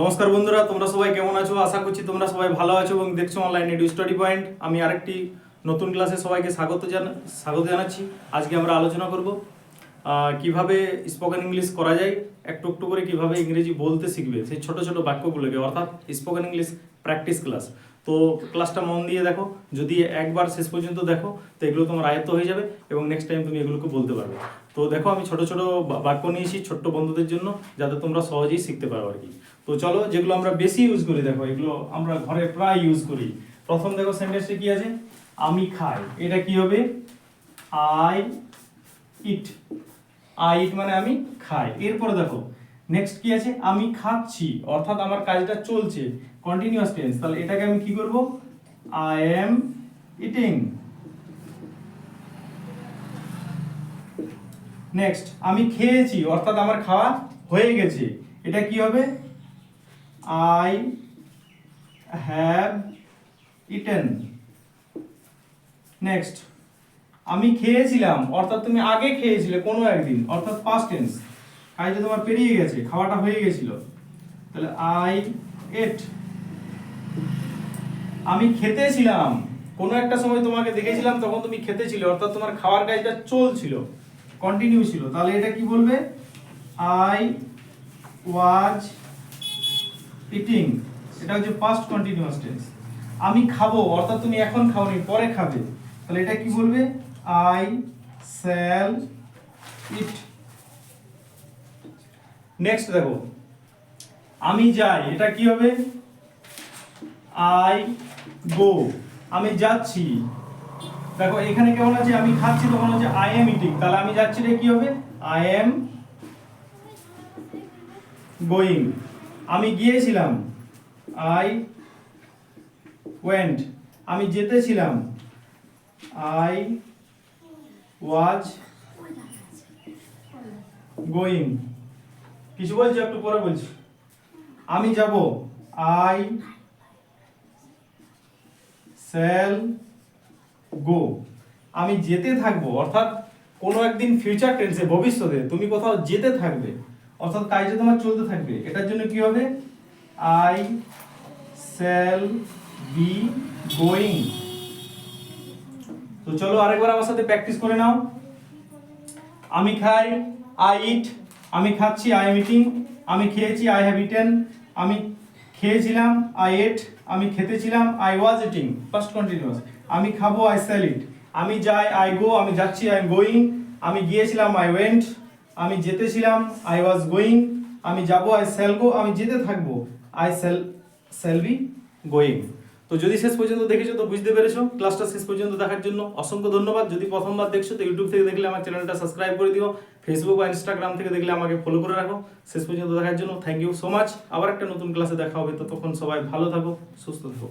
নমস্কার বন্ধুরা, তোমরা সবাই কেমন আছো? আশা করছি তোমরা সবাই ভালো আছো এবং দেখছ অনলাইনে ডু স্টাডি পয়েন্ট আমি আরেকটি নতুন ক্লাসে সবাইকে স্বাগত জানা, স্বাগত জানাচ্ছি। আজকে আমরা আলোচনা করব কীভাবে স্পোকেন ইংলিশ করা যায়, একটু একটু করে কীভাবে ইংরেজি বলতে শিখবে, সেই ছোট ছোট বাক্যগুলোকে, অর্থাৎ স্পোকেন ইংলিশ প্র্যাকটিস ক্লাস তো ক্লাসটা মন দিয়ে দেখো, যদি একবার শেষ পর্যন্ত দেখো, তো এগুলো তোমার আয়ত্ত হয়ে যাবে এবং নেক্সট টাইম তুমি এগুলোকে বলতে পারবে। তো দেখো, আমি ছোট ছোট বাক্য নিয়েছি ছোট্ট বন্ধুদের জন্য, যাতে তোমরা সহজেই শিখতে পারো আর কি। তো চলো, যেগুলো আমরা বেশি ইউজ করি, দেখো, এগুলো আমরা ঘরে প্রায় ইউজ করি। প্রথম দেখো সেন্টেন্সে কি আছে? আমি খাই। এটা কি হবে? আই ইট আই ইট মানে আমি খাই। এরপরে দেখো নেক্সট কি আছে? আমি খাচ্ছি। অর্থাৎ আমার কাজটা চলছে। কন্টিনিউয়াস টেন্স তাহলে এটাকে আমি কি করব? আই এম ইটিং নেক্সট আমি খেয়েছি। অর্থাৎ আমার খাওয়া হয়ে গেছে। এটা কি হবে? I have eaten. নেক্সট। আমি খেয়েছিলাম, অর্থাৎ তুমি আগে খেয়েছিলে কোনো একদিন, অর্থাৎ পাস্ট টেন্স কাজটা তোমার পেরিয়ে গেছে, খাওয়াটা হয়ে গেছিল। তাহলে আই এট। আমি খেতেছিলাম, কোনো একটা সময় তোমাকে দেখেছিলাম, তখন তুমি খেতেছিলে, অর্থাৎ তোমার খাওয়ার কাজটা চলছিল কন্টিনিউ ছিল। তাহলে এটা কি বলবে? আই ওয়াজ ইটিং এটা হচ্ছে পাস্ট কন্টিনিউয়াস টেন্স আমি খাব, অর্থাৎ তুমি এখন খাওনি, পরে খাবে। তাহলে এটা কি বলবে? আই স্যাল ইট নেক্সট দেখো, আমি যাই, এটা কি হবে? আই গো আমি যাচ্ছি। দেখো, এখানে কেমন আছে? আমি খাচ্ছি, তখন হচ্ছে আই এম ইটিং তাহলে আমি যাচ্ছি রে কি হবে? আই এম গোয়িং আমি গিয়েছিলাম। আই ওয়েন্ট আমি যেতেছিলাম। আই ওয়াজ গোয়িং কিছু বলছি, একটু পরে বলছি। আমি যাব। আই স্যাল গো আমি যেতে থাকব, অর্থাৎ কোনো একদিন ফিউচার টেন্সে ভবিষ্যতে, তুমি কোথাও যেতে থাকবে। অর্থাৎ কাজটা তোমার চলতে থাকবে। এটার জন্য কি হবে? আই স্যাল বি গোয়িং তো চলো আরেকবার আমার সাথে প্র্যাকটিস করে নাও। আমি খাই আই ইট আমি খাচ্ছি আই এম ইটিং আমি খেয়েছি আই হ্যাভ ইটেন আমি খেয়েছিলাম আই এট আমি খেতেছিলাম I was eating first continuous আমি খাব আই সেল ইট আমি যাই আই গো আমি যাচ্ছি আই এম গোয়িং আমি গিয়েছিলাম আই ওয়েন্ট আমি যেতেছিলাম আই ওয়াজ গোয়িং আমি যাব আই সেল গো আমি যেতে থাকব I shall shall be going তো যদি শেষ পর্যন্ত দেখেছ, তো বুঝতে পেরেছ। ক্লাসটা শেষ পর্যন্ত দেখার জন্য অসংখ্য ধন্যবাদ। যদি প্রথমবার দেখছ, তো ইউটিউব থেকে দেখলে আমার চ্যানেলটা সাবস্ক্রাইব করে দিও। ফেসবুক বা ইনস্টাগ্রাম থেকে দেখলে আমাকে ফলো করে রাখো। শেষ পর্যন্ত দেখার জন্য থ্যাংক ইউ সো মাচ আবার একটা নতুন ক্লাসে দেখা হবে। তো তখন সবাই ভালো থাকো, সুস্থ থাকো।